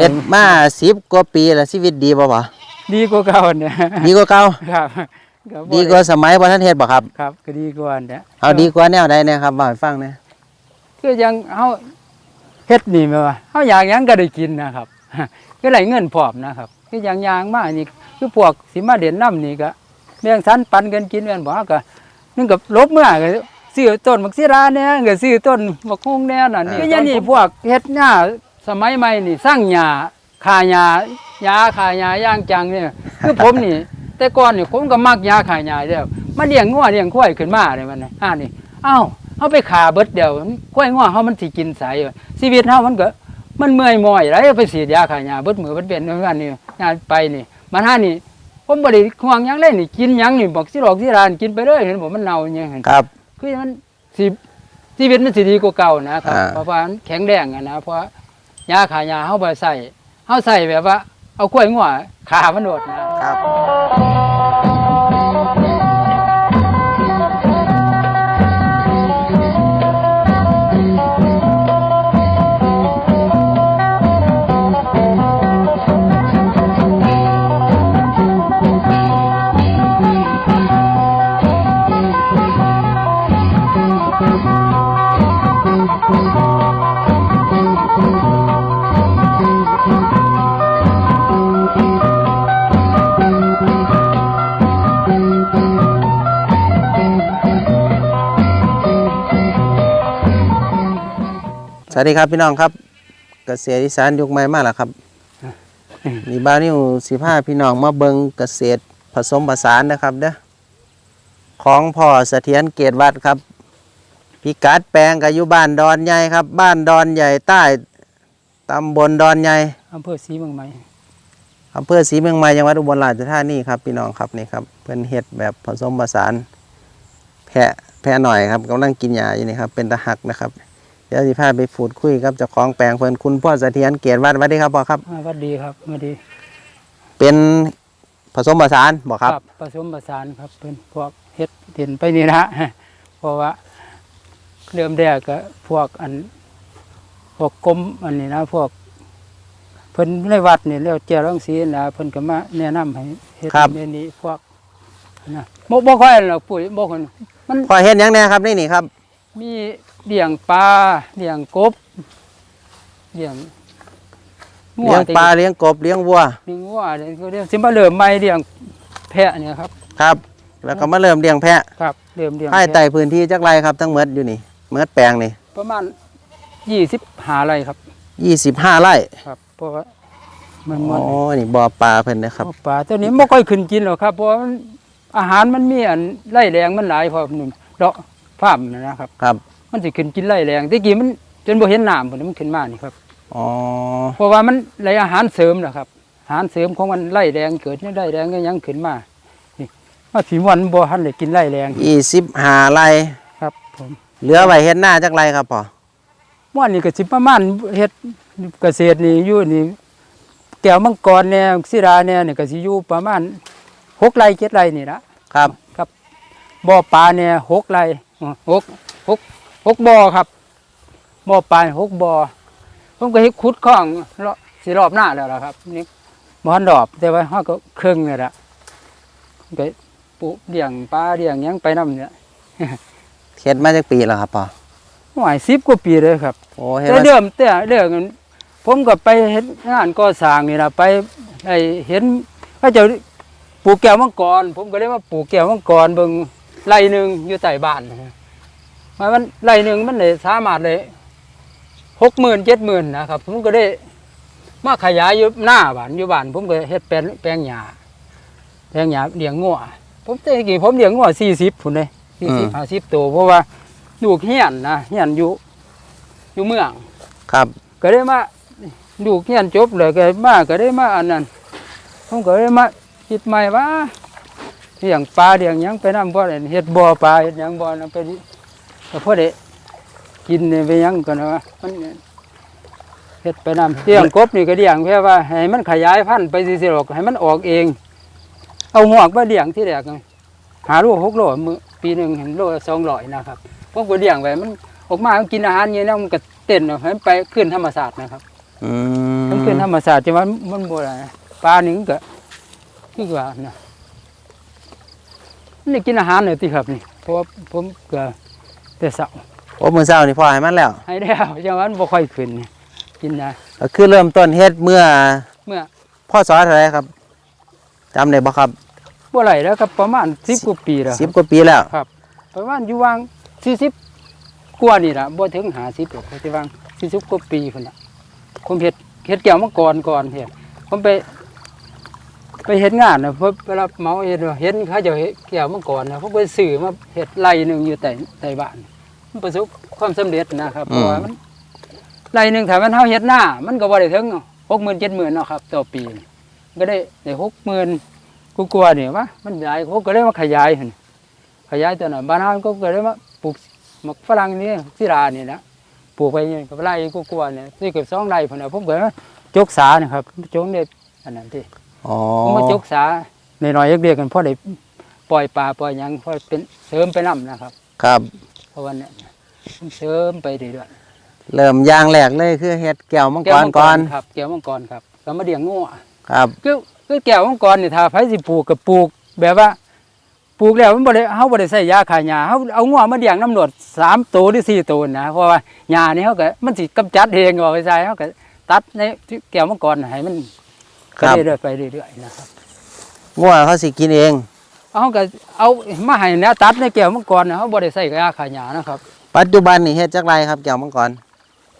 เฮ็ดมาสิบกว่าปีแล้วชีวิตดีบ่บ่ดีกว่าเก่าเนี่ยดีกว่าเก่าครับก็บ่ดีกว่าสมัยบ่ทันเฮ็ดบ่ครับครับ ก็ดีกว่าเนี่ยเอาดีกว่าแนวใดเนี่ยครับบ่ให้ฟังหนะคือยังเฮาเฮ็ดนี่แม่ว่าเฮาอยากหยังก็ได้กินนะครับก็ได้เงินพร้อมนะครับคืออย่างยางมานี่คือพวกสิมาเด่นน้ำนี่ก็แบ่งสันปันกันกินแม่นบ่เฮาก็นึงกับลบเมื่อก็ซื้อต้นมักซิราเนี่ยก็ซื้อต้นบักฮุงแน่นั่นนี่ก็อยันนี่พวกเฮ็ดหญ้า สมัยใหม่นี่สร้างหญ้าคาหญ้ายาคาหญ้าย่างจังเนี่ยคือผมนี่ แต่ก่อนนี่ผมก็มักยาขายยาแล้วมาเลี้ยงงัวเลี้ยงควายขึ้นมาเลยมันน่ะอ่านี่เอ้าเอาไปขาเบิดเดียวควายงัวเฮามันสิกินสายอยู่ชีวิตเฮามันก็มันเมื่อยมอยไรเอาไปฉีดยาขายยาเบิดมือเบิดเบียนเหมือนกันนี่งานไปนี่มันหานี่ผมบ่ได้ห่วงหยังเลยนี่กินหยังนี่บอกสิหลอกสิรานกินไปเลยเห็นบ่มันเน่าอย่างเงี้ยครับ คือมันสิชีวิตมันสิดีกว่าเก่านะครับอ่าเพราะว่ามันแข็งแรงอะนะเพราะ ยาขายยาเฮาบ่ใส่เฮาใส่แบบว่า เอากล้วยงัวขามันโดดนะ สวัสดีครับพี่น้องครับเกษตรอีสานยุคใหม่มาแล้วครับนี่บ้านนิวสิพาพี่น้องมาเบิงเกษตรผสมผสานนะครับเด้อของพ่อเสถียรเกตวัดครับพิกัดแปลงกับอยู่บ้านดอนใหญ่ครับ บ้านดอนใหญ่ใต้ตำบลดอนใหญ่อำเภอศรีเมืองใหม่อำเภอศรีเมืองใหม่จังหวัดอุบลราชธานีครับพี่น้องครับนี่ครับเพิ่นเฮ็ดแบบผสมผสาน แพะแพะหน่อยครับกำลังกินยาอยู่นี่ครับเป็นตะหักนะครับเดี๋ยวสิพาไปพูดคุยกับเจ้าของแปลงเพิ่นคุณพ่อเสถียรเกียรติวัดสวัสดีครับพ่อครับอ่าหวัดดีครับหวัดดีเป็นผสมผสานบอกครับ ผสมผสานครับเป็นพวกเฮ็ดเด่นไปนี่นะเพราะว่าเริ่มแรกก็พวกอันพวกกรมอันนี้นะพวกเพิ่นในวัดนี่แล้วเจ้ารังสีนะเพิ่นก็มาแนะนำให้เฮ็ดครับในนี้พวกนะบ่บ่ค่อยหรอกปุ๋ยบ่คนมันพ่อเฮ็ดหยังแน่ครับนี่นี่ครับ มี เลี้ยงปลาเลี้ยงกบเลี้ยงงัวเลี้ยงปลาเลี้ยงกบเลี้ยงวัวเลี้ยงงัวเลี้ยงเขาเรียกสิมาเริ่มใหม่เลี้ยงแพะเนี่ยครับ ครับ แล้วก็มาเริ่มเลี้ยงแพะครับเริ่มเลี้ยงภายแพะใต้พื้นที่จักไรครับทั้งหมดอยู่นี่เมดแปลงนี่ ประมาณยี่สิบหาไรครับยี่สิบห้าไร่ครับเพราะว่ามันอ๋มันอนี่บ่อปลาเพิ่นนะครับปลาตัวนี้ไม่ค่อยขึ้นกินหรอกครับ เพราะว่ามันอาหารมันมีอันไล่แรงมันหลายพอหนึ่งเลาะฟาร์มนะนะครับ ครับ มันสิขึ้นกินไล่แรงที่กี้มันจนบ่เห็นน้ำพุ่นมันขึ้นมานี่ครับอ๋อเพราะว่ามันไล่อาหารเสริมนะครับอาหารเสริมของมันไล่แรงเกิดนี่ไล่แรงก็ยังขึ้นมานี่มาผีวันบ่ทันได้กินไล่แรงยี่สิบห้าไร่ครับผมเหลือไว้เฮ็ดหน้าจักไรครับพ่อว่านี่ก็สิประมาณเฮ็ดเกษตรนี่อยู่นี่แก้วมังกรเนี่ยศิราเนี่ยนี่ก็สิอยู่ประมาณหกไร่เจ็ดไร่นี่ละครับ ครับบ่อปลาเนี่ยหกไร่อ๋อหกหก หกบ่อครับบ่อปลาหกบ่อผมก็เฮ็ดขุดคลองเลาะสิรอบหน้าแล้วล่ะครับนี่บ่ทันดอบแต่ว่าเฮาก็ครึ่งนี่ล่ะก็ปลูกเลี้ยงปลาเลี้ยงหยังไปนํเนี่ยเฮ็ดมาจักปีแล้วครับพ่อหวาย10กว่าปีเลยครับโอ้เฮ็ดแต่มาเดิมแต่เรื่องนั้นผมก็ไปเห็นงานก่อสร้างนี่นะไปไอ้เห็นเขาเจะปลูกแก้วมังกร ผมก็เลยมาปลูกแก้วมังกรเบิ่งไร่หนึ่งอยู่ใต้บ้านนะ ฮะว่ามันไร่หนึ่งมันเลยสามารถเลยหกหมื่นเจ็ดหมื่นนะครับ ผมก็ได้มาขยายอยู่หน้าบ้านอยู่บ้าน ผมก็เฮ็ดแปลงแปลงหญ้าแปลงหญ้าเลี้ยงงัวผมแต่กี้ผมเลี้ยงงัวสี่สิบพุ่นเลยสี่สิบห้าสิบตัวเพราะว่าลูกเฮียนนะเฮียนอยู่อยู่เมือง ครับ ก็ได้มาดูเขียนจบเลยก็มาก็ได้มาอันนั้นผมก็ได้มาคิดใหม่ว่าเลี้ยงปลาเลี้ยงหยังไปนำบ่ได้เฮ็ดบ่อปลาเฮ็ดหยังบ่อนำไป ดิก็พอได้กินนี่ไปหยังกันว่ามันเฮ็ดไปนำเลี้ยงกบนี่ก็เลี้ยงแค่ว่าให้มันขยายพันธุ์ไปซื่อๆหรอกให้มันออกเอง เอาหอกมาเลี้ยงที่แรกไงหาโลหกโลมื้อปีหนึงเห็นโลละ200นะครับผมก็เลี้ยงไว้มันออกมามันกินอาหารเงี้ยนะมันก็เต้นออกให้มันไปขึ้นธรรมศาสตร์นะครับออืมมันเป็นธรรมชาติแต่ว่ามันบ่ได้ปลานี่มันก็คือว่านะนี่กินอาหารเลยติครับนี่เพราะว่าผมก็ แต่เช้าโอ้มื้อเช้านี่พ่อให้มันแล้ว ให้แล้วจังหวะมันบ่ค่อยขึ้นนี่กินได้ก็คือเริ่มต้นเฮ็ดเมื่อเมื่อพ่อสอเท่าไหร่ครับจำได้บ่ครับบ่ไหลแล้วครับประมาณ10กว่าปีแล้วสิบกว่าปีแล้วประมาณอยู่วาง40กว่านี่ล่ะบ่ถึง50หรอกแต่วาง40กว่าปีพุ่นน่ะผมเฮ็ดเฮ็ดแก้วมังกรก่อนเฮ็ดผมไป ไปเฮ็ดงานน่ะเพิ่นไปรับเหมาเฮ็ดว่าเห็นเขาเจะเฮ็ดแก้วมังกรน่ะผมไปซื้อมาเฮ็ดไร่หนึงอยู่ใต้ใต้บ้านมัน ประสบความสำเร็จนะครับเพราะว่ามันไร่หนึงถ้ามันเฮาเฮ็ดหน้า มันก็บ่ได้ถึง60,000 70,000เนาะครับต่อปีนี่ก็ได้ได้60,000กูกลัวาๆนี่วะมันหลายผมก็เลยมาขยายหั่นขยายตัวนั้นบ้านเฮาก็ก็เลยมาปลูกหมักฝรั่งนี่สิรานี่นะปลูกไปนี่กับไร่กูกลัวาๆเนี่ยสิเกือบ2ไร่พุ่นน่ะผมก็มาจกสานี่ครับจกได้อันนั้นที่อ๋อผมมาจกสาในน้อยๆเรียกๆกันเพราะได้ปล่อยปลาปล่อยหยังเพราะเป็นเสริมไปน้ำนะครับ ครับ เพราะว่าเนี่ยมันเสริมไปเรื่อยเริ่มอย่างแรกเลยคือเฮ็ดแก้วมังๆกรก่อนครับแก้วมังกรครับก็มาเลี้ยงงัวครับคือคือแก้วมังกรนี่ถ้าไผสิปลูกก็ปลูก แบบว่าปลูกแล้วมันบ่ได้เฮาบ่ได้ใส่ยาฆ่าหญ้าเฮาเอางัวมาเลี้ยงน้ำหนวด3ตัวหรือ4ตัวนะเพราะว่าหญ้านี่เฮาก็มันสิกำจัดเองออกไปใส่เฮาก็ตัดในแก้วมังกรให้มันคไปรับเรื่อยๆไปเรื่อยๆนะครับ งัวเขาสิกินเอง เอาก็เอามาให้แนวตัดในแก้วมังกรนะเขาบ่ได้ใส่กระยาขายหยานะครับ ปัจจุบันนี่เฮ็ดจักไรครับแก้วมังกร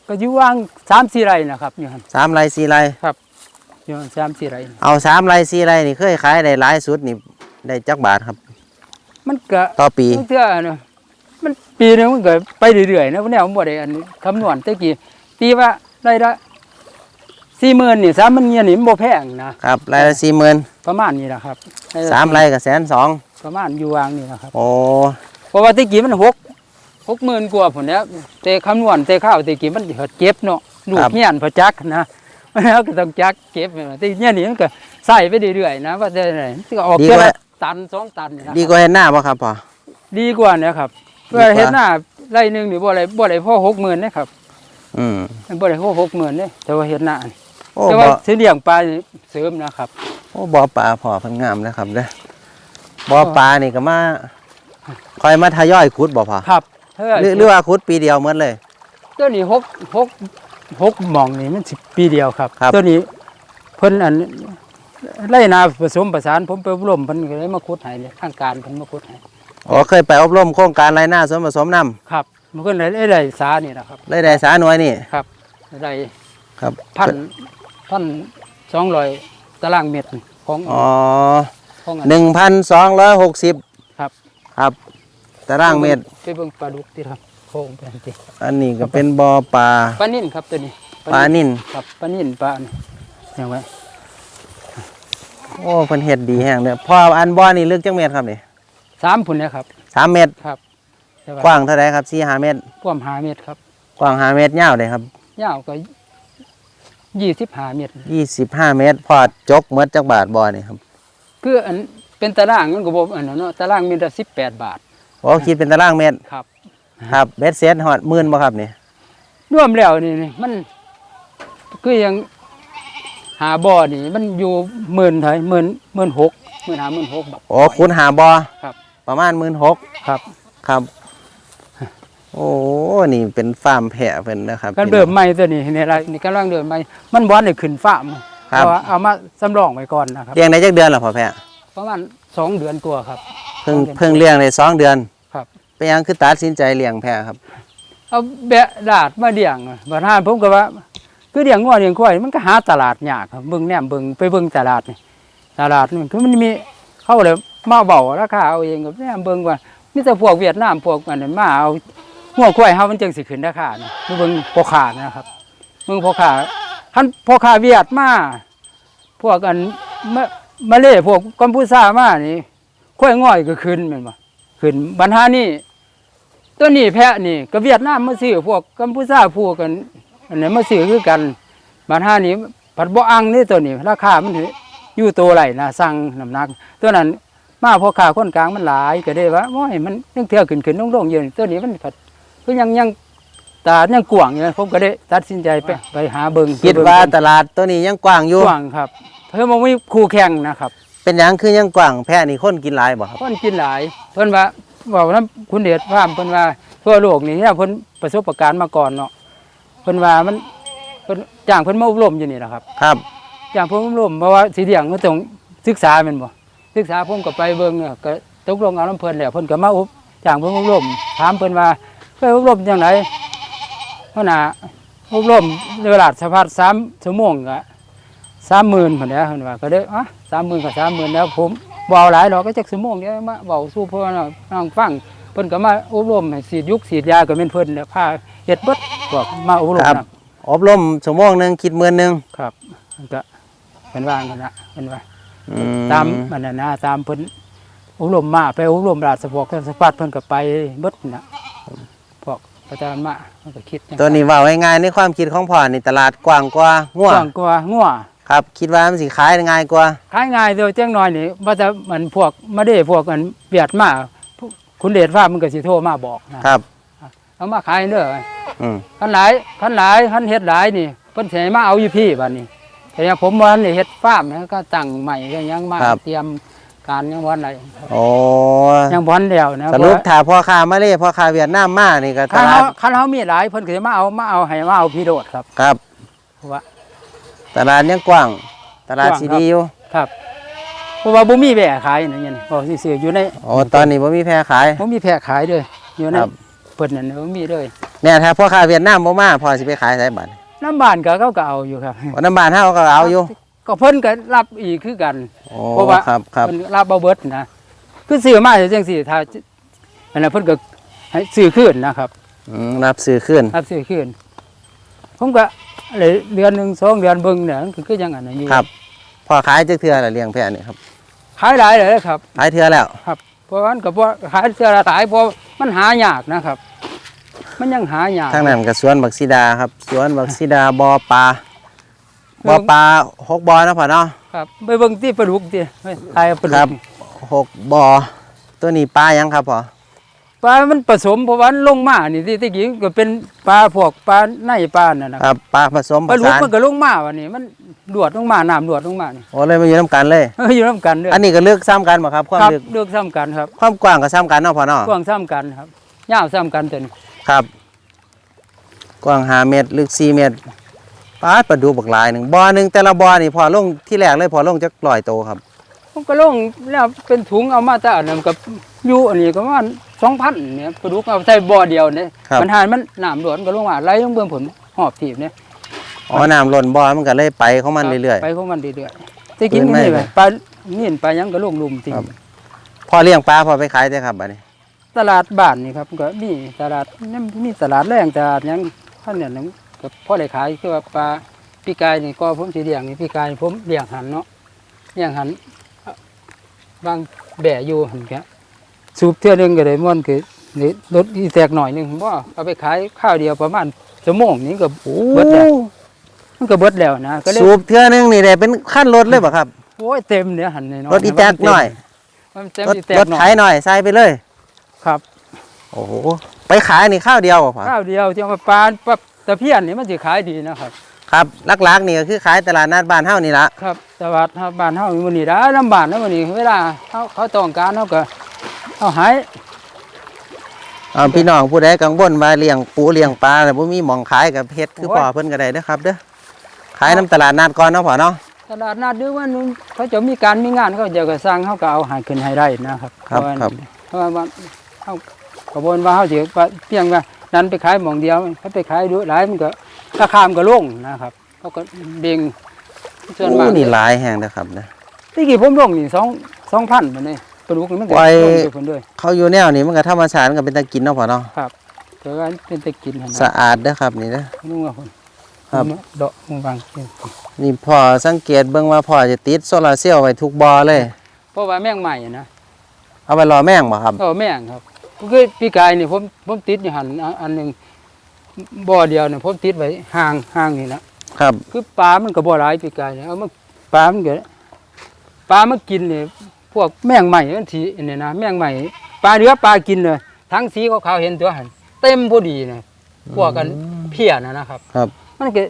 ก็อยู่ว่างสามสี่ไร่นะครับอยู่หั่นสามไรสี่ไรอยู่หั่นสามสี่ไร่เอาสามไรสี่ไรนี่เคยขายได้หลายสุดนี่ได้จักบาทครับ มันก็ต่อปีเทื่อเนาะมันปีหนึงมันก็ไปเรื่อยๆนะพวกนี้ผมบ่ได้อันนี้คำนวณแตะกี้ปีว่าได้ละ สี่หมื่นนี่สามมันเงี้ยนี่มันบ่แพงนะครับไรละสี่หมื่นประมาณนี้นะครับด้ละสามไรกับแสนสองประมาณอยู่วางนี่นะครับโอ้เพราะว่าแตะกี้มันหกหกหมื่นกว่าผลแล้วแต่คำนวณแต่ข้าวแตะกี้มันเหิดเก็บเนาะลูกเงี้ยนพอจักนะแล้วก็ต้องจักเก็บแตีเนี่ยนี่มันก็ใส่ไปเรื่อยๆนะว่าจะไหนมันก็ออกเท่าละตันสองตันนี่นะดีกว่าเฮ็ดหน้าป่ะครับพ่อดีกว่าเนะครับดีกว่าเพื่อเฮ็ดหน้าไร่หนึ่งนี่บ่อะไรบ่อะไรพ่อหกหมื่นนะครับ อืมบ่อะไรพ่อหกหมื่นเนี่ยแต่ว่าเฮ็ดหน้านี่ โอ้แต่บ่ว่าสิเลี้ยงปลานี่เสริมนะครับ โอ้บ่อปลาพ่อเพันงามนะครับเด้อบ่อปลานี่ก็มาคอยมาทยอยขุดบ่พ่อครับเท่าไหร่หรือหรือว่าขุดปีเดียวหมดเลย ตัวนี้หกหกหกหม่องนี่มันสิปีเดียวครับ ครับ ตัวนี้เพิ่นอันไร่นาผสมประสานผมไปอบรมเพิ่นก็เลยมาขุดให้เลยทางการเพิ่นมาขุดให้อ๋อเคยไปอบรมโครงการไรหน้าสวนผสมน้ครับมันก็เลยได้สานี่นะครับำเลยได้สาหน่วยนี่ ครับได้ครับ พัน พันสองร้อยตารางเมตรของอ๋อของอัหนึ่งพันสองร้อยหกสิบครับ ครับ ตารางเมตร ไปเบิ่งปลาดุกที่ครับโค้งไปสิอันนี้ก็เป็นบ่อปลา ปลานิ่นครับตัวนี้ปลานิ่นครับปลานิ่นปลาอันอย่างไว้โอ้เพิ่นเฮ็ดดีแฮงเนี่ยพออันบ่อนี่ลึกจังเมตรครับนี่สามพุ่นนะครับสามเมตรครับแต่กว้างเท่าไรครับสี่ห้าเมตรกว้างห้าเมตรครับกว้างห้าเมตรยาวเลยครับยาวก็ ยี่สิบห้าเมตร ยี่สิบห้าเมตร พอจกเมดจักบาทบ่อนี่ครับคืออันเป็นตารางมันก็บ่อันนั้นเนาะตารางเมตรละสิบแปดบาทโอ้คิดเป็นตารางเมตรครับครับเบ็ดเสร็จฮอดหมื่นบ่ครับนี่รวมแล้วนี่นี่มันคือยังหาบ่อนี่ มันอยู่หมื่นเท่าไหร่หมื่นหมื่นหกหมื่นหาหมื่นหกบาทโอ้คุณหาบ่อครับ ประมาณหมื่นหกครับ ครับ โอ้นี่เป็นฟาร์มแพะเพิ่นนะครับการเดิมใหม่ตัวนี้ในไรนี่กำลังเดิมใหม่มันบอนได้ขึ้นฟ้าร์มครับเพราะว่าเอามาสำรองไว้ก่อนนะครับเลี้ยงได้จักเดือนเหรอพ่อแพะประมาณสองเดือนกว่าครับ เพิ่งสองเดือนเพิ่งเลี้ยงได้สองเดือนครับเป็นหยังคือตัดสินใจเลี้ยงแพะครับ เอาแบะดาดมาเลี้ยงอะบัดหานผมก็ว่า คือเลี้ยงงัวเลี้ยงควายมันก็หาตลาดยากครับเบิ่งแนมเบิ่งไปเบิ่งตลาดนี่ตลาดนี่คือมันมีเขาเลยมาเบาราคาเอาเองกับแนมเบิ่งว่ามีแต่พวกเวียดนามพวกอันนั้นมาเอา งัวควายเฮามันจึงสิขึ้นราคานี่คือเบิ่งพ่อค้านะครับเบิ่งพ่อค้าคันพ่อค้าเวียดมาพวกอันมามาเลพวกกัมพูชามานี่ควายง่อยก็ขึ้นแม่นบ่ขึ้นบัดหานี่ตัวนี้แพะนี่ก็เวียดนามมาซื้อพวกกัมพูชาพวกกันอันนี้มาซื้อคือกันบานห้านี้ผัดบ่อังนี่ตัวนี้ราคามันอยู่ตัวไหลนะสั่งน้ำหนัก ตัวนั้นมาพอขาคนกลางมันหลายก็ได้ว่าโอ้ยมันยังเที่ยวขึ้นขึ้นลงลงๆอยู่ตัวนี้มันผัด ก็ยังยังตลาดยังกว้างอยู่ผมก็ได้ตัดสินใจไปไปหาเบิ่งคิดว่าตลาดตัวนี้ยังกว้างอยู่กว้างครับเพิ่นบ่มีคู่แข่งนะครับ เป็นหยังคือยังกว้างแพะนี่คนกินหลายบ่ครับคนกินหลาย เพิ่นว่าเว้านํคุณเดชพามเพิ่นว่าทั่วโลกนี่เนี่ยเพิ่นประสบการณ์มาก่อนเนาะเพิ่นว่ามันเพิ่นจ้างเพิ่นมาอบรมอยู่นี่แหละครับ ครับจ้างเพิ่นอบรมเพราะว่าสิเลี้ยงก็ต้องศึกษาแม่นบ่ศึกษาผมก็ไปเบิ่งเนี่ยก็ตกลงเอานํเพิ่นแล้วเพิ่นก็มาอบจ้างเพิ่นอบรมถามเพิ่นว่า เคยอบรมจังไดหัวหน้าอบรมเวลาสภาพ3ชั่วโมงก็30,000พุ่นแหล้วเพิ่นว่าก็ได้อะ30,000ก็30,000แล้วผมบ่เอาหลายดอกก็จักชั่วโมงเดียวมาเว้าสู่เพิ่นน้องฟังเพิ่นก็มาอบรมให้ฉีดยุกฉีดยาก็เป็นเพิ่นแล้วพาเฮ็ดเบิดพวกมาอบรมครับนะอบรมชั่วโมงหนึงคิดหมื่นหนึงครับมันก็เป็นว่ากันนะเป็นว่าอืตามมันน่ะนะตามเพิ่นอบรมมาไปอบรมราชสพกสปัดเพิ่นก็ไปเบิดนะ พวกประจานมามันก็คิดจังตัวนี้เว่าง่ายๆในความคิดของพ่อนี่ตลาดกว้างกว่าง่วกว้างกว่างัวครับ คิดว่ามันสิขายง่ายกว่าขายง่ายเดียวจังน้อยนี่ว่าจะมันพวกมาเด้พวกกันเบียดมาคุณเดชฟ้ามันก็สิโทรมาบอกนะครับเอามาขายเด้ออืมคันหลายคันหลายคันเฮ็ดหลายนี่เพิ่นสิให้มาเอาอยู่พี่บัดนี้แต่ยังผมว่านี่เฮ็ดฟาร์มนะก็ตั้งใหม่ก็ยังมาเตรียม การยังวันไหนโอ้ยังบ่ทันแล้วนะสรุปถ้าพ่อค้ามาเลยพ่อค้าเวียดนามมานี่ก็ตคันลาเฮาดคันเฮามีหลายเพิ่นก็สิมาเอามาเอาให้มาเอาพี่โดดครับครับเพราะว่าตลาดยังกว้างตลาดกว้างสีครับดีอยู่ครับเพราะว่าบ่มีแพร่ขายนี่นี่บ่ซื่อๆอยู่ในโอ้ตอนนี้บ่มีแพร่ขายบ่มีแพร่ขายเด้ออยู่ในครับเพิ่นนั่นบ่มีเลยเนี่ยถ้าพ่อค้าเวียดนามบ่มาพ่อสิไปขายไสบัดน้ำบ้านก็เขาก็เอาอยู่ครับวันน้ำบ้านเฮาก็เอาอยู่ ก็เพิ่นก็รับอีกคือกันโอ้เพราะว่า ครับครับ เพิ่นรับบ่เบิดนะคือซื้อมาจังซี่ถ้าอันนั้นเพิ่นก็ให้ซื้อคืนนะครับ อืมรับซื้อขึ้นรับซื้อคืนผมก็เลยเดือนหนึงสองเดือนเบิ่งเนี่ยมันก็คือจังอันนั้นอยู่ครับพ่อขายจักเทื่อละเลี้ยงแพะนี่ครับขายหลายเลยครับ ขายเทื่อแล้ว ครับ เพราะมันก็บ่ขายเสื้อละหลายเพราะมันหายากนะครับ มันยังหายากทางนั้นก็สวนบักซีดาครับ สวนบักซีดาบ่อปลาเบิ่บ่องปลาหกบ่อนะพ่อเนาะครับไปเบิ่งที่ปลาดุกติไปขายปลาดุครักบหกบ่อตัวนี้ปลายังครับพ่อปลามันผสมเพราะว่ามันลงมานี่ที่ที่กี้ก็เป็นปลาพวกปลาในปลานั่นนะคครับรับปลาผสมปผลาดุกสานมันก็ลงมาวันนี้มันดวดลงมาน้ำดวดลงมานี่โอ้เลยมาอยู่น้ำกันเลย เอออยู่นํกันเด้ออันนี้ก็เลือกซ้ำกันบ่ครับความครับลึกเลือกซ้ำกันครับความกว้างก็ซ้ำกันเนาะพ่อเนาะกว้างซ้ำกันครับยาวซ้ำกันตัวนี้ครับ กว้าง5เมตรลึก4เมตร ปลาปลาดูบักหลายหนึ่งบ่อหนึ่งแต่ละบ่อนี่พอลงที่แรกเลยพอลงจักปล่อยโตครับผมก็ลงแล้วเป็นถุงเอามาแต่อันนั้นกับอยู่อันนี้ก็ประมาณ2,000เนี่ยปลาดุกเอาใส่บ่อเดียวเนี่ยครับมันหานมันน้ำดวดมันก็ลงมาไหลลงเบื้องผลหอบถีบเนี่ยอ๋อน้ำล้นบ่อมันก็เลยไปของมันเรื่อยไปของมันเรื่อยๆที่กินเกินก็ไม่นี่ไหไปมปลานี่ปลายังก็ลงลุมจริงครับๆพอเลี้ยงปลาพอไปขายได้ครับบัดนี้ตลาดบ้านนี่ครับก็มีตลาดนี่มีตลาดแรงตลาดหยังท่านเนี่ย นึงก็พอได้ขายคือว่าปลาพี่กายนี่ก็ผมสิเลี้ยงนี่พี่กายผมเลี้ยงหันเนาะเลี้ยงหันเอ่อบางแบ่อยู่หันแกสูบเที่ยวหนึงก็ได้ม่วนคือนี่ลดอีแตกหน่อยหนึงผมว่าเอาไปขายข้าวเดียวประมาณชั่วโมงนี้ก็โอ้เบิดแล้วมันก็เบิดแล้วนะก็เลยสูบเทื่อนึงนี่ได้เป็นขั้นรถเลยบ่ครับโอ้ยเต็มเนี่ยหันนี่เนาะรถอีแตกหน่อยมันเต็มรถอีแตกรถหน่อไถยหน่อยใส่ไปเลยครับ โอ้โหไปขายนี่ข้าวเดียวบ่พ่อข้าวเดียวที่เอามาปลา ปลาตะเพียนนี่มันสิขายดีนะครับ ครับลักๆนี่ก็คือขายตลาดนัดบ้านเฮานี่ละครับแต่ว่าถ้าบ้านเฮามื้อนี้ได้ลำบากนะมื้อนี้เวลาเขาเขาต้องการเฮาก็เอาให้เอาพี่น้องผู้ใดกังวลว่าเลี้ยงปูเลี้ยงปลาแต่บ่มีหมองขายกับเฮ็ดคือพ่อเพิ่นก็ได้เด้อครับเด้อขายน้ำตลาดนัดก่อนเนาะพ่อเนาะตลาดนัดหรือว่านึงเขาจะมีการมีงานเขาจะก็สร้างเขาก็เอาให้ขึ้นให้ได้นะครับ ครับเพาะว่าครับเพราะว่าเฮาขบวนว่าเฮาสิว่าเพียงว่า นั้นไปขายหม่องเดียวเขาไปขายดูหลายมันก็ราคามันก็ลงนะครับเขาก็เบ่งส่วนมากโอ้นี่หลายแห่งนะครับนะที่กี่ผมลงนี่สองสองพันมันนี่ปลาดุกนี่มันก็ไว้ลงอยู่คนด้วยเขาอยู่แนวนี้มันก็ธรรมชาติมันก็เป็นตะกินเนาะพ่อเนาะแต่ว่าเป็นตะกินหั่นสะนะอาดเด้อครับนี่เด้อนุ่งว่าคนครับดอกมึงบางนี่พ่อสังเกตเบิ่งว่าพ่อจะติดโซลาร์เซลล์ไว้ทุกบ่อเลย เพราะว่าแมงใหม่นะเอาไว้รอแม่งบ่ครับก็แมงครับ คือพี่กายนี่ผมผมติดอยู่หันอันอันหนึ่งบ่อเดียวเนี่ยผมติดไว้ห่างห่างนี่นะครับ คือปลามันก็บ่หลายพี่กายเนี่ยเอามาปลามันก็ปลามันกินเนี่ยพวกแมงใหม่มันทีเนี่ยนะแมงใหม่ปลาเนื้อปลากินเลยทั้งสีขาวๆเห็นตัวหันเต็มพอดีนะพวกกันเพี้ยนะนะครับ ครับ มันก็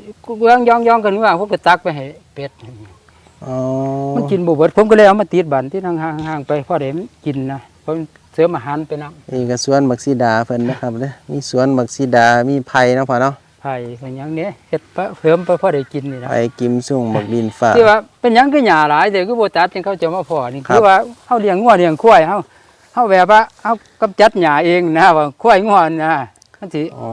ยองยองยองกันว่าผมก็ตักไปให้เป็ดอ๋อมันกินบ่เบิดผมก็เลยเอามาติดบันที่ทางห่างๆไปพอได้มันกินนะ เพราะมันเสริมอาหารไปนํนี่ก็สวนบักซีดาเพิ่นนะครับเด้อมีสวนบักซีดามีไผ่เนาะพ่อเนาะไผ่เป็นหยังเนี้ยเฮ็ดไปเสริมไปพอได้กินนี่นะไผ่กิมซุ่งบักดินฟ้า ที่ว่าเป็นหยังคือหญ้าหลายแต่คือบ่ตัดจังเขาจะมาพอนี่ครับ คือว่าเฮาเลี้ยงงัวเลี้ยงควายเฮาเฮาแบบว่าเฮากำจัดหญ้าเองนะว่าควายงัวนะมันสิอ๋อ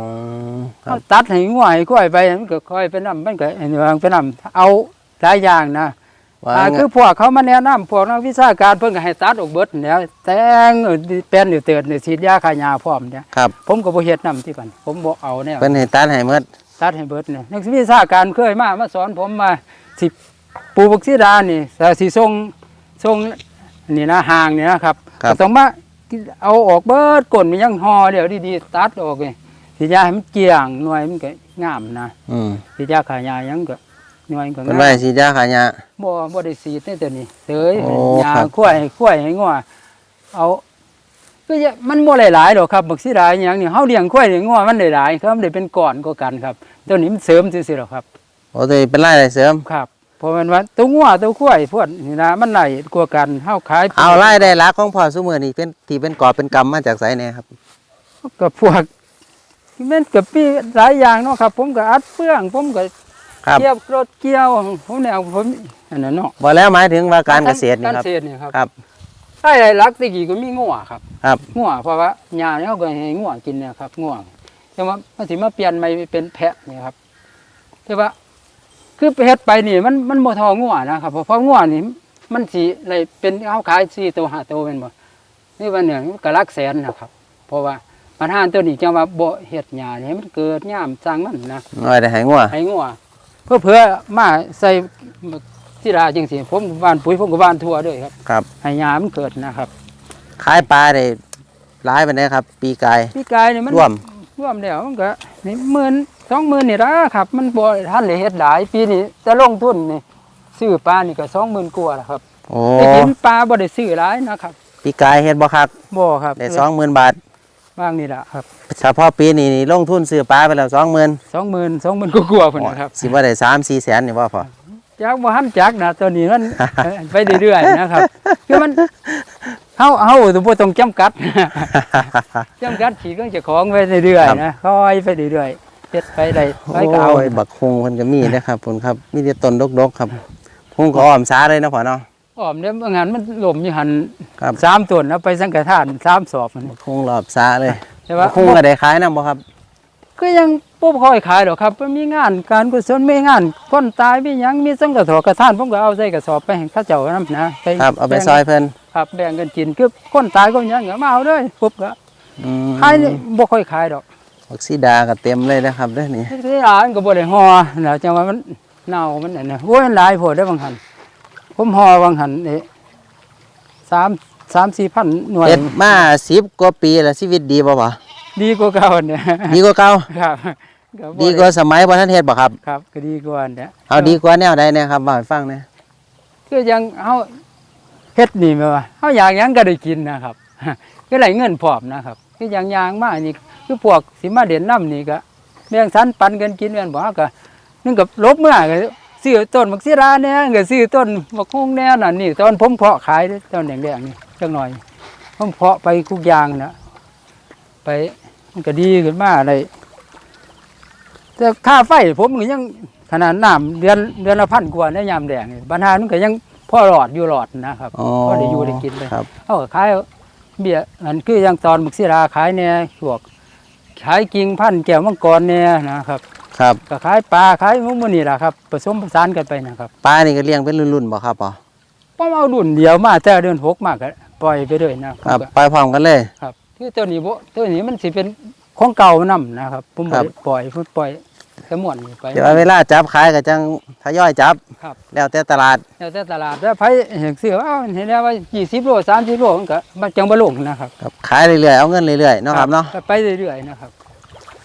ครัเอาบตัดให้ง่วยกล้วยไปมันก็ค่อยไปนำมันก็เห็นว่าไปนำเอาหลายอย่างนะ ว่าอ่าคือพวกเขามาแนะนำพวกนักวิชาการเพิ่นก็ให้ตัดออกเบิดเนี่ยแต่งเออเป็นอยู่เตือนนี่ฉีดยาฆ่าหญ้าพร้อมเนี่ยครับผมก็บ่เฮ็ดนํที่กันผมบ่เอาแนวเพิ่นให้ตัดให้หมดตัดให้เบิดเนี่ยนักวิชาการเคยมามาสอนผมมาสิปลูกบักซีดานี่แต่สิส่งส่งนี่นะห่างนี่นะครับครับก็ต้องมาเอาออกเบิดก้นมันยังห่อเดี๋ยวดีๆตัดออกนี่สิยาให้มันเกลี่ยงหน่วยมันก็งามนะอืมสีดยาขายยายังก็ หน่วยก็เพิ่นว่าให้ฉีดยาฆ่าหญ้า บ่บ่ได้สีดในตัวนี้เสยโอ้ยาครับข้วยข้วยให้งัวเอาก็จะมันบ่หลายๆหรอกครับบักสีดาอหย่างนี้เฮาเลี้ยงข้วยเลี้ยงงัวมันหลายๆครับมันได้เป็นก้อนก็กันครับตัวนี้มันเสริมซื่อๆหรอกครับ โอ้ตัวนี้เป็นรายได้เสริม ครับเพราะมันว่าตัวงัวตัวข้วยพวกนี่นะมันไหลกว่ากันเฮาขายเอารายได้หลักของพ่อซุมื้อนี้เป็นที่เป็นกอบเป็นกำมาจากไสแน่ครับก็พวกมันก็มีหลายอย่างเนาะครับ ผมก็อัดเฟือง ผมก็ ครับ เกี่ยวรถเกี่ยวผมแนวผมอันนั้นเนาะบ่แล้วหมายถึงว่าการเกษตรนี่การครับ เกษตรนี่ครับครับใช่รักตะกี้ก็มีงัวครับครับ งัวเพราะว่าหญ้าเนี่ยเขาก็ให้งัวกินเนี่ยครับงัวแต่ว่ามันสิมาเปลี่ยนใหม่เป็นแพะนี่ครับแต่ว่า คือไปเฮ็ดไปนี่มันมันบ่ทองัวนะครับเพราะเพราะงัวนี่มันสิอะไรเป็นเอาขาย4ตัว5ตัวแม่นบ่นี่ว่าเนี่ยมันก็หลักแสนนะครับ เพราะว่าปัญหาตัวนี้จังว่าบ่เฮ็ดหญ้านี่ให้มันเกิดยามสร้างมันนะน้อยได้ให้งัว ให้งัว เพื่อเพื่อมาใส่สิราจังซี่ผมก็หว่านปุ๋ยผมก็หว่านทั่วด้วยครับครับให้หญ้ามันเกิดนะครับขายปลาได้หลายปานใดครับ ปีกายพี่กายนี่มันร่วมร่วมแล้วมันก็นี่หมื่นสองหมื่นนี่ละครับ มันบ่ทันเลยเฮ็ดหลายปีนี้จะลงทุนนี่ซื้อปลานี่ก็สองหมื่นกว่าแล้วครับโอ้ไปกินปลาบ่ได้ซื้อหลายนะครับ ปีกายเฮ็ดบ่คักบ่ครับได้20,000บาท ว่างนี่ล่ะครับเฉพาะปีนี้นี่ลงทุนซื้อปลาไปแล้ว20,000สองหมื่นสองหมื่นกว่าๆพุ่นนะครับสิบ่ได้3-4แสนนี่บ่พอจักบ่ทันจักนะตัวนี้มันเอ่อไปเรื่อยๆนะครับคือมันเฮาเฮาบ่ต้องจำกัดจำกัดขี่เครื่องเจ้าของไปเรื่อยครับๆนะค่อยไปเรื่อยๆเฮ็ดไปได้ไปก็เอาโอ้ยบักฮงเพิ่นก็มีนะครับพุ่นครับมีแต่ต้นดกๆครับฮงก็อ้อมสาเลยเนาะพ่อเนาะ อ้อมเนี่ยบางหันมันหล่มอยู่หันครับสามต้นเอาไปสังกทานสามสอบมันบักฮงรอบสาเลยแต่ว่าบักฮงก็ได้ขายนํบ่ครับ ก็ยังบ่ค่อยขายหรอกครับมันมีงานการกุศลมีงานคนตายมีหยังมีสังกถอกระทานผมก็เอาใส่กระสอบไปให้เข้าเจ้านํนะครับเอาไปแบ่งซอยเพิ่นครับแบ่งกันกินคือคนตายก็หยังก็มาเอาเลยปุ๊บก็อืมขายนี่บ่ค่อยขายดอกบักซีดาก็เต็มเลยนะครับเด้อนี่ที่ร้านก็บ่ได้ห่อนะจังว่ามันเน่ามันนั่นน่ะโอ้ยมันหลายโพดได้อบางหัน ผมห่อบางหันนี่สามสามสี่พันหน่วย เฮ็ดมา10กว่าปีแล้วชีวิตดีบ่พ่อดีกว่าเก่าเนี่ยดีกว่าเก่าครับก็บ่ดีกว่าสมัยบ่ทันเฮ็ดบ่ครับ ครับ ก็ดีกว่าเนี่ยเอาดีกว่าแนวใดเนี่ยครับเว้าให้ฟังหนะคือยังเฮาเฮ็ดนี่แม่ว่าเฮาอยากหยังก็ได้กินนะครับก็ได้เงินพร้อมนะครับคืออย่างยางมานี่คือพวกสิมาเด่นน้ำนี่ก็แบ่งสันปันกันกินแม่นบ่เฮาก็นึงกับลบเมื่อก็ ซื้อต้นมักซีราเนี่ยก็ซื้อต้นบักฮุงแน่นั่นนี่ตอนผมเพาะขายเด้อตอนแดงๆนี่จักหน่อยผมเพาะไปทุกอย่างนะไปมันก็ดีขึ้นมาได้แต่ค่าไฟผมก็ยังขนาดน้ำเดือนเดือนละพันกว่าในยามแดงนี่บรรหารมันก็ยังพ่อหลอดอยู่หลอดนะครับอ๋อพ่อได้อยู่ได้กินเลยครับเขาก็ขายเบี้ยอันคือยังตอนมุกศิราขายเนี่ยพวกขายกิ่งพันธุ์แก้วมังกรเนี่ยนะครับ ครับก็ขายปลาขายหมุมันนี่แหละครับผสมผสานกันไปนะครับปลานี่ก็เลี้ยงเป็นรุ่นๆบ่ครับพ่อผมเอาดุนเดียวมาแต่เดือนหกมากก็ปล่อยไปเลยนะคครัรับ บไปพร้อมกันเลย ครับคือตัวนี้บ่ตัวนี้มันสิเป็นของเก่านํนะครับผมครับบ่ได้ปล่อยผมปล่อยสมวนนี่ไป เดี๋ยวเอาเวลาจับขายก็จังทยอยจับ ครับ แล้วแต่ตลาดแล้วแต่ตลาดแล้วไผเห็นซื้อว่าอ้าวเห็นแล้วว่า20โล30โลมันก็มันจังบ่ลงนะครับครับขายเรื่อยๆเอาเงินเรื่อยๆเนาะครับเนาะ ก็ไปเรื่อยๆนะครับ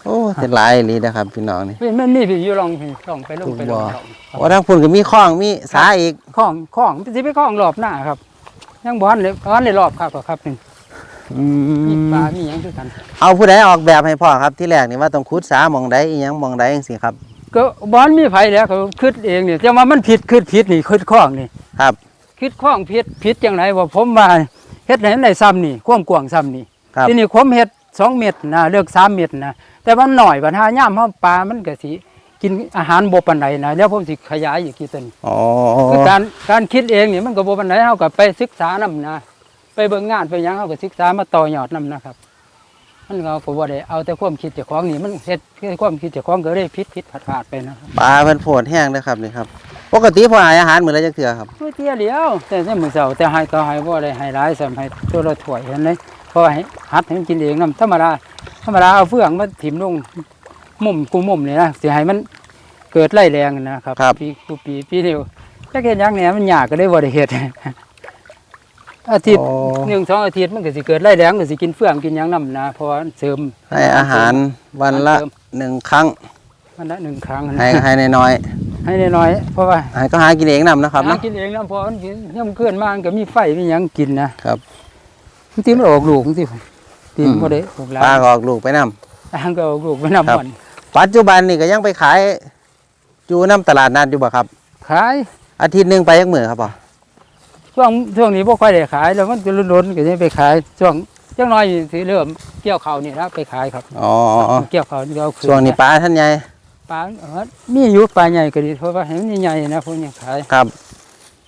โอ้เป็นหลายอีหลีนะครับ พี่น้องนี่มันมันมีพี่อยู่ลองพี่ลองไปลงไปลองบ่ครับโอ้ทางพุ่นก็มีคลองมีสาอีกข้องข้องสิไปข้องรอบหน้าครับ ยังบ่ทันเลยบ่ทันได้รอบครับหรอกครับนี่อืมีปลามมีหยังคือกัน เอาผู้ใดออกแบบให้พ่อครับที่แรกนี่ว่าต้องขุดสาหมองใดอีหยังหมองใดจังซี่ครับ ก็บ้านมีไผแล้วเขาคิดเองเนี่ยแต่ว่ามันผิดคิดผิดนี่คิดข้องนี่ครับ คิดข้องผิดผิดจังไรว่าผมว่าเฮ็ดให้มันได้ซ้ำนี่ความกว้างซ้ำนี่ครับ ทีนี้ผมเฮ็ดสองเม็ดนะเลือกสามเม็ดนะ แต่มันหน่อยปัญหาย่ามเฮาปลามันก็สิกินอาหารบ่ปานใดนะแล้วผมสิขยายอีกกี่ต้นอ๋อคือการการคิดเองนี่มันก็บ่ปานใดเฮาก็ไปศึกษานํนะ ไปเบิ่งงานไปหยังเฮาก็ศึกษามาต่อยอดนํนะครับ มันก็ก็บ่ได้เอาแต่ความคิดเจ้าของนี่มันเฮ็ดคือความคิดเจ้าของก็ได้ผิดผิดพลาดๆไปนะครับปลาเพิ่นโพดแห้งเด้อครับนี่ครับปกติพ่อให้อาหารมื้อละจักเทื่อครับมื้อเที่ยเดียว แต่ในมื้อเช้าแต่ให้ก็ให้บ่ได้ให้หลายสำให้ตัวละถ้วยเห็นไหมเพราะว่าให้หัดให้มันกินเองนํธรรมดา ธรรมดาเอาเฟืองมาถิ่มลงมุมกูมุมนี่นะสิให้มันเกิดไล่แรงนะครับครับ ปีกูปีปีเดียวจักเฮ็ดหยังเนี่ยมันยากก็ได้บ่ได้เฮ็ดอาทิตย์อ๋อ หนึ่งสองอาทิตย์มันก็สิเกิดไล่แรงก็สิกินเฟืองกินหยังนํนะเพราะว่าเสริม ให้อาหารวันละหนึ่งครั้งวันละหนึ่งครั้งนะให้ให้น้อยให้น้อยๆเพราะว่าๆให้ก็หากินเองนำนะครับหาเนาะกินเองนะเพอมันกินย่ำเคลื่อนมามันก็มีไฟมีหยังกินนะครับ บางทีมันออกลูกบางที ตีนอืมบ่ได้ออกหลาปลานก็ออกลูกไปนํอ่างก็ออกลูกไปนำครับมันปัจจุบันนี่ก็ยังไปขายอยู่น้ำตลาดนัดอยู่บ่ครับ ขาย อาทิตย์หนึงไปยักมื้อครับพ่อช่วงช่วงนี้บ่ค่อยได้ขายแล้วมันก็ล้นๆก็จะไปขายช่วงจังน้อยสิเริ่มเกี่ยวข้าวนี่แล้วไปขายครับอ๋อเกี่ยวข้าวนี่ก็เอาคืช่วงนี้ปลาท่านใหญ่ปลาเออมีอยู่ปลาใหญ่ก็ดีเพราะว่าให้มันใหญ่ๆนะพวกนี้ขายครับ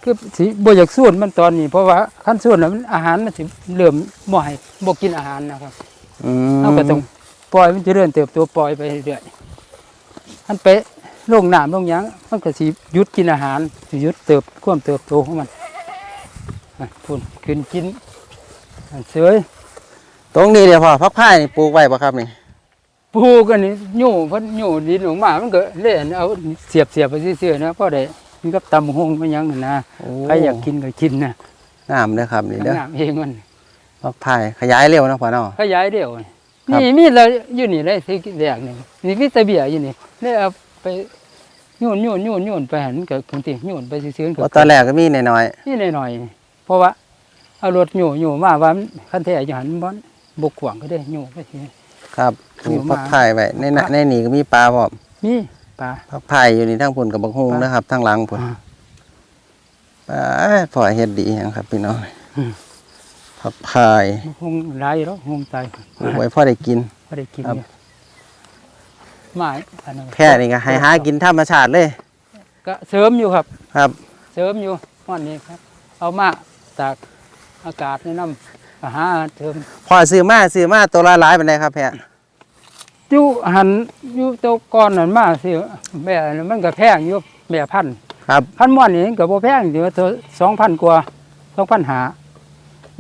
คือสิบ่อยากสูนมันตอนนี้ เพราะว่าคันสูนแล้วมันอาหารมันสิเริ่มบ่ให้บ่กินอาหารนะครับอืมเราก็ต้องปล่อยมันจะเริ่มเติบโตปล่อยไปเรื่อยๆมันไปลงน้ำลงหยังมันก็สิหยุดกินอาหารสิหยุดเติบความเติบโตของมันอะพุ่นขึ้นกินอันเสยตรงนี้เดี๋ยวพ่อพักผ้านี่ปลูกไว้บ่ครับนี่ปลูกกันนี่โยู่เพิ่นโยู่ดินออกมามันก็เล่นเอาเสียบเสียบๆไปเรื่อยๆนะเพราะได้ มันกับตำหงมันหยังนั่นนะใครอยากกินก็กินนะงามเด้อครับนี่เด้อน้ำเองมันพักผ้าขยายเร็วเนาะพ่อเนาะ ขยายเดียวครับ นี่มีเราอยู่นี่เลยที่แรกนี่นี่มีแตะเบียอยู่นี่เลยเอาไปโยนโยนโยนโยนไปหันกับคงที่โยนไปซื้อๆเพราะตอนแรกก็มีน้อยนี่หน่อยๆเพราะว่าเอารถโยนโยนมาว่ามันคันแท้อยู่หันบอนบกขวางก็ได้โยนไปที ๆครับปลูอยู่กมา พักผ้าไว้ในน่ะในนี่ก็มีปลาพร้อมนี่ ปลา พักผ้าอยู่นี่ทั้งพุ่นกับบักฮุงปลานนะครับทั้งหลังพุ่นอ่าเอ้ยพ่อเฮ็ดดีหยังครับ พี่น้องอืมพักผ้าหงหลายแล้วหงตายปลูกไว้พอได้กิน ไม่ได้กินครับ เนี่ยไม้อันนั้นแค่นี้ก็ให้หากินธรรมชาติเลย ก็เสริมอยู่ครับ ครับเสริมอยู่วันนี้ครับ เอามาตากอากาศในี่น้ำอาหารเสริมพอซื้อมาซื้อมาตัวละหลายปานใดครับแพะ อยู่หันอยู่ตัวก่อนนั่นมาสิแม่นั่นมันก็แพงอยู่แม่พันธุ์ครับพันธุ์ม่อนนี่ก็บ่แพงสิว่าตัวสองพันกว่าสองพันหา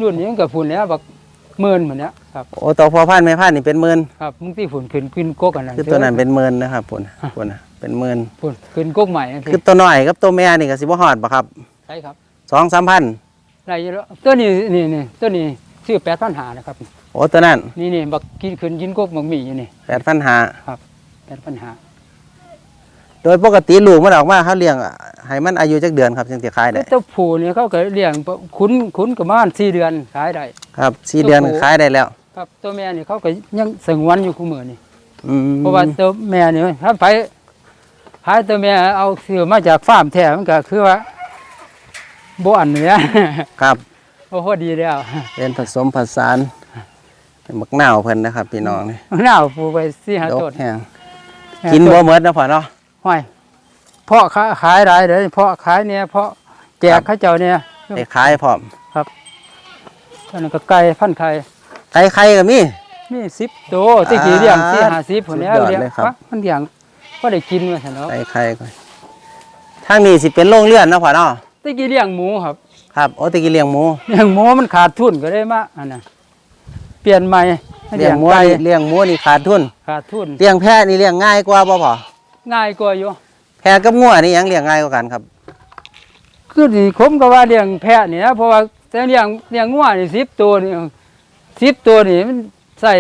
รุ่นนี้มันก็ฝุ่นแล้วบักหมื่นเหมือนเนี้ยครับโอ้ตัวพอพันธุ์แม่พันธุ์นี่เป็นหมื่นครับมึงที่ฝุ่นขึ้นขึ้นกกอันนั้นคือตัวนั้นเป็นหมื่นนะครับพุ่นพุ่นน่ะเป็นหมื่นฝุ่นขึ้นกกใหม่นั่นคือตัวน้อยกับตัวแม่นี่ก็สิบ่ฮอดบ่ครับใช่ครับสองสามพันไรอยู่แล้วตัวนี้นี่นี่ตัวนี้ซื้อแปดพันหานะครับ โอ้ตัวนั้นนี่นี่บักกินขึ้นกินกกบักหมี่อยู่นี่แปดพันหาแปดพันหาโดยปกติลูกมันออกมาเขาเลี้ยงให้มันอายุจักเดือนครับจึงสิขายได้ตัวผู้นี่เขาก็เลี้ยงขุนขุนกับม่านสี่เดือนขายได้ครับสี่เดือนขายได้แล้ว ครับตัวแม่นี่เขาก็ยังสงวนอยู่คู่มือนี่อืมเพราะว่าตัวแม่นี่ถ้าไปขายตัวแม่เอาซื้อมาจากฟาร์มแท้มันก็คือว่าบ่อันเนื้อครับโอ้โหดีแล้วเป็นผสมผสาน เป็นมักหนาวเพิ่นนะครับ พี่น้องนี่หน้าปลูกไปสี่ห้าดกต้นแห้งกินบ่หมดนะพ่อเนาะห้อยเพาะขาขายหลายเด้อเพาะขายเนี่ยเพาะแจกเขาเจ้าเนี่ยได้ขายพร้อมอันนั้นก็ไก่พันไข่ไก่ไข่ก็มีมีสิบตัวตะกี้เลี้ยงสี่อ่าห้าสิบคนนี้สุดยอดเลี้ยงเลยครับวะมันเลี้ยงก็ได้กินมาซั่นเนาะไก่ไข่ก่อนทางนี้สิเป็นโรงเรือนเนาะพ่อเนาะตะกี้เลี้ยงหมูครับ ครับโอ้ตะกี้เลี้ยงหมูเลี้ยงหมูมันขาดทุนก็ได้มาอันน่ะ เปลี่ยนใหม่ให้เลี้ยงหมูไก่นี่เลี้ยงหมูนี่ขาดทุนขาดทุนเลี้ยงแพะนี่เลี้ยงง่ายกว่าบ่พ่อง่ายกว่าอยู่แพะกับงัวนี่หยังเลี้ยงง่ายกว่ากันครับ คือนี่ผมก็ว่าเลี้ยงแพะนี่นะเพราะว่าแต่เลี้ยงเลี้ยงงัวนี่สิบตัวนี่สิบตัวนี่มันใส่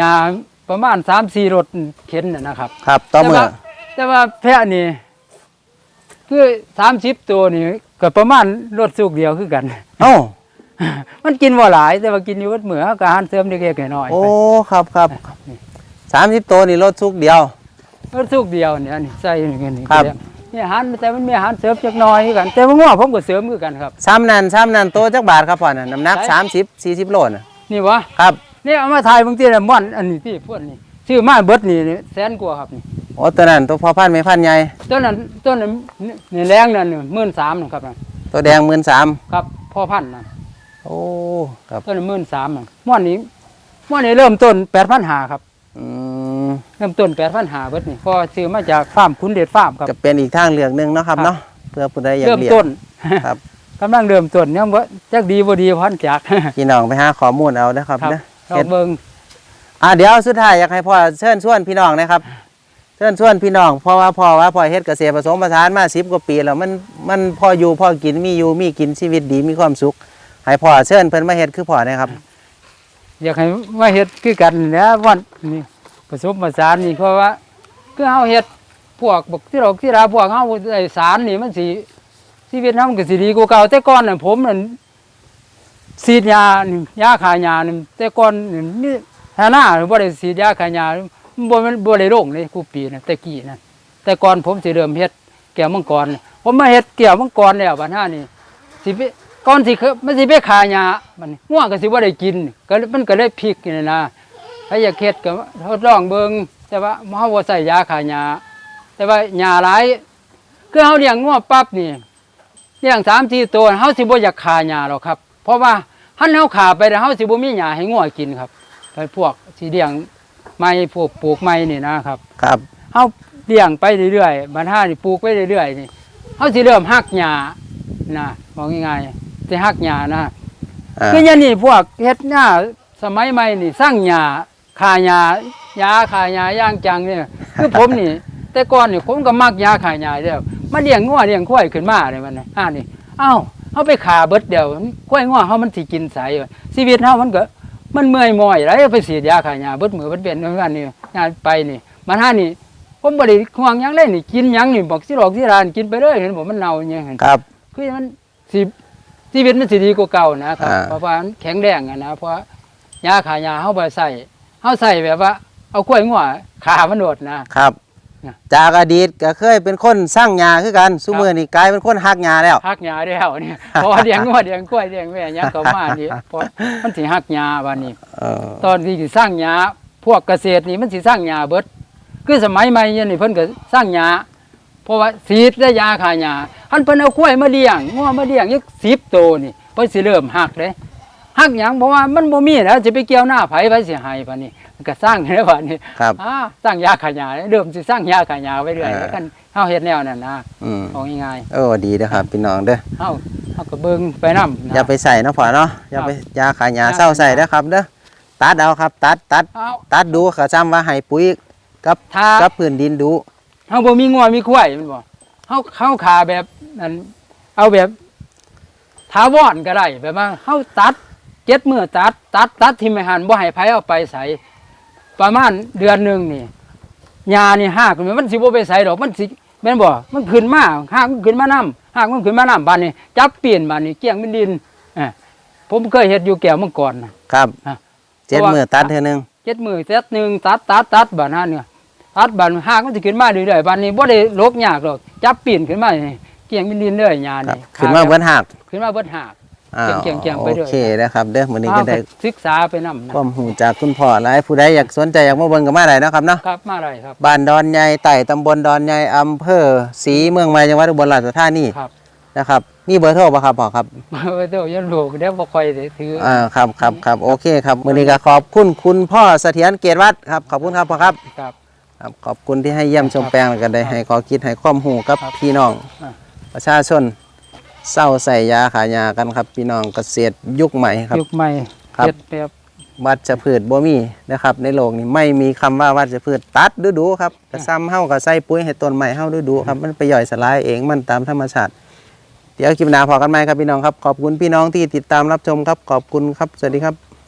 ยาประมาณสามสี่รถเข็นน่ะนะครับ ครับต่อมื้อแต่ว่าแต่ว่าแพะนี่คือสามสิบตัวนี่ก็ประมาณรถสุกเดียวคือกัน เอ้า มันกินบ่หลาย แต่ว่ากินอยู่วัดเหมือกับอาหารเสริมเล็กๆน้อยๆโอ้ไปครับครับสามสิบตัวนี่รถทุกเดียวก็ทุกเดียวเนี่ยนี่ใส่เงินนี่ครับนี่อาหารแต่มันมีอาหารเสริมจักหน่อยคือกัน แต่ว่าง้อผมก็เสริมคือกันครับซ้ำนั่นซ้ำนั่นตัวจักบาทครับพ่อน่ะน้ำหนักใช่สามสิบสี่สิบโลน่ะนี่วะครับนี่เอามาถ่ายบางทีน่ะม่อนอันนี้ที่พวกนี้ชื่อมาเบิดนี่แสนกว่าครับนี่โอ้ตัวนั้นตัวพอพันธุ์ไม่พันธุ์ใหญ่ต้นนั้นต้นนั้นนี่แรงนั่นหมื่นสามนะครับนั่นตัวแดงหมื่นสามครับพ่อพันธุ์นะ โอ้ครับต้นหมื่นสามม่อนนี้ม่อนนี้เริ่มต้นแปดพันหาครับอืมเริ่มต้นแปดพันหาเบิดนี่พอซื้อมาจากฟาร์มคุณเดชฟาร์มครับจะเป็นอีกทางเลือกหนึ่งเนาะครับครับเนาะเพื่อผู้ใดอยากเริ่มเรียนต้นครับกำลังเริ่มต้นยังว่าจักดีบ่ดีพันจากพี่น้องไปหาข้อมูลเอานะครับครับนะลองเบิ่งอ่าเดี๋ยวสุดท้ายอยากให้พ่อเชิญชวนพี่น้องนะครับเชิญชวนพี่น้องเพราะว่าพ่อว่าพ่อเฮ็ดเกษตรผสมผสานมาสิบกว่าปีแล้วมันมันพออยู่พอกินมีอยู่มีกินชีวิตดีมีความสุข ให้พ่อเชิญเพิ่นมาเฮ็ดคือพ่อนะครับ อยากให้มาเฮ็ดคือกันแหล้ววันนี่ผสมผสานนี่เพราะว่าคือเฮาเฮ็ดพวกบักที่เราที่ราพวกเฮาไอ้สารนี่มันสิชีวิตเฮามันก็สิดีกว่าเก่าแต่ก่อนน่ะผมนั่นฉีดยานี่ยาฆ่าหญ้านี่แต่ก่อนนี่นี่หาหน้าบ่ได้ฉีดยาฆ่าหญ้ามันบ่มันบ่ได้โรคเลยกูปีนะแต่กี้นะแต่ก่อนผมสิเริ่มเฮ็ดแก้วมังกรนี่ผมมาเฮ็ดแก้วมังกรแล้วบัดหน้านี่สิ ก่อนสิเคมันสิไปฆ่าหญ้ามันง่วงก็สิบ่ได้กินก็เลยมันก็เลยพลิกนี่นะถ้าอยากเฮ็ดก็ทดลองเบิ่งแต่ว่าเฮาบ่ใส่ยาฆ่าหญ้าแต่ว่าหญ้าหลายคือเฮาเลี้ยงงัวปั๊บนี่เลี้ยง3 4ตัวเฮาสิบ่อยากฆ่าหญ้าหรอกครับ เพราะว่าหันเฮาฆ่าไปแล้วเฮาสิบ่มีหญ้าให้งัวกินครับไปพวกสิเลี้ยงไม้พวกปลูกไม้นี่นะครับ ครับเฮาเลี้ยงไปเรื่อยๆบัดห้านี่ปลูกไปเรื่อยๆนี่เฮาสิเริ่มหักหญ้านะบอกง่ายๆ สิหักหญ้านะอ่าคืออย่างนี้พวกเฮ็ดหญ้าสมัยใหม่นี่สร้างหญ้าคาหญ้ายาคาหญ้าย่างจังเนี่ยคือผมนี่ แต่ก่อนนี่ผมก็มักยาคาหญ้าแล้วมาเลี้ยงงัวเลี้ยงควายขึ้นมาเลยมันน่ะอ่านี่เอ้าเฮาไปขาเบิดเดียวควายงัวเฮามันสิกินไสวะชีวิตเฮามันก็ มันเมื่อยม้อยไรไปฉีดยาคาหญ้าเบิดมือเบิดเบ็ดนั่นนี่งานไปนี่มันหานี่ผมบ่ได้ห่วงหยังเลยนี่กินหยังนี่บอกสิหลอกสิรานกินไปเลยเห็นบ่มันเน่าอย่างเงี้ยครับ คือมันสิ ชีวิตมันสิดีกว่าเก่านะครับ อ่า เพราะว่ามันแข็งแรงอะนะ เพราะยาขายาเฮาบ่ใส่เฮาใส่แบบว่า เอากล้วยงัวขามันโดดนะ ครับน่ะจากอดีตก็เคยเป็นคนสร้างหญ้าคือกันซุมื้อนี่กลายเป็นคนหักหญ้าแล้ว หักยาแล้วเนี่ย เพราะว่าเลี้ยงงัวเลี้ยงกล้วยเลี้ยงแม่ยาเข้ามานี่เพราะมันสิหักยาบัดนี้ เออ ตอนที่สิสร้างยาพวกเกษตรนี่มันสิสร้างยาเบิด คือสมัยใหม่เนี่ยนี่เพิ่นก็สร้างยา เพราะว่าสีดและยาขายาหันเพิ่นเอากล้วยมาเลี้ยงงัวมาเลี้ยงยัก10ตัวนี่เพิ่นสิเริ่มหักเลยหักหยังเพราะว่ามันบ่มีแล้วจะไปเกี่ยวหน้าไผไผสิให้บัดนี้มันก็สร้างให้บัดนี้ครับอ่าสร้างยาขายาเริ่มสิสร้างยาขายาไว้เรื่อยอ่าแล้วกันเฮาเฮ็ดแนวนั้นนะอืมเอาง่ายโอ้ดีนะครับพี่น้องเด้อๆเฮาเฮาก็เบิ่งไปนำอย่าไปใส่เนาะพ่อเนาะอย่าไปยาขายหญ้าเศร้าใส่นะครับเด้อตัดเอาครับ ตัดตัดเอาตัดดูก็จำว่าให้ปุ๋ยกับถ้ากับพื้นดินดู เฮาบ่มีงัวมีควายแมันบ่เฮาเฮาขาแบบนั้นเอาแบบถาวรก็ได้แบบว่าเฮาตัดเจ็ดมื้อตัด ตัดตัดที่ไม่หันบ่ให้ไผเอาไปใส่ประมาณเดือนหนึงนี่ยานี่หากมันสิบ่ไปใส่ดอกมันสิแม่นบ่มันขึ้นมาหากมันขึ้นมาน้ำหากมันขึ้นมาน้ำบานนี้จับเปลี่ยนบานนี้เกี่ยงเป็นดินเอ้อผมเคยเฮ็ดอยู่แก้วมังกรน่ะ ครับอะ เจ็ดเพราะว่ามือตัดเท่อนึง เจ็ดมือเซตหนึ่งตัดตัดตัดบานนั้นเนี่ย ตัดบานหากมันสิขึ้นมาเรื่อยๆบานนี้บ่ได้ลกยากหรอกจับปีนขึ้นมานี่เกี่ยงเป็นดินเลยหญ้าครับนี่ขึ้นมาเบิ้นหักขึ้นมาเบิดหาก อ้าวเกี่ยงเกี่ยงๆไปโอด้วย เคนะครับ เด้อมื้อนี้ก็ได้เอาปศึกษาไปนำนะความหูจากคุณพ่อหลายผู้ใดอยากสนใจอยากมาเบิ่งก็มาได้เนาะครับเนาะ ครับมาเลยครับ บ้านดอนใหญ่ไต่ตำบลดอนใหญ่อำเภอศรีเมืองใหม่จังหวัดอุบลราชธานีครับ นะครับมีเบอร์โทรบ่ครับพ่อครับมาไว้เดี๋ยวยันโลกเดี๋ยวบ่ค่อยได้ถือ อ่าครับครับครับโอเคครับมื้อนี้ก็ขอบคุณคุณพ่อเสถียรเกตวัฒน์ครับขอบคุณครับพ่อครับ ครับ ครับขอบคุณที่ให้เยี่ยมชมแปลงแล้วก็ได้ให้ข้อคิดให้ความรู้กับครับพี่น้องอ่าประชาชนเศร้าใส่ยาขายยากันครับ พี่น้องเกษตรยุคใหม่ครับ ยุคใหม่ครับ เฮ็ดแบบวัชพืชบ่มีนะครับ ในโลกนี้ไม่มีคำว่าวัชพืชตัดดูดูๆครับกระซ้ำเฮาก็ใส่ปุ๋ยให้ต้นไม้เฮาดูดูๆครับมันไปย่อยสลายเองมันตามธรรมชาติ เดี๋ยวคลิปหน้าพอกันไหมครับพี่น้องครับ ขอบคุณพี่น้องที่ติดตามรับชมครับ ขอบคุณครับ สวัสดีครับ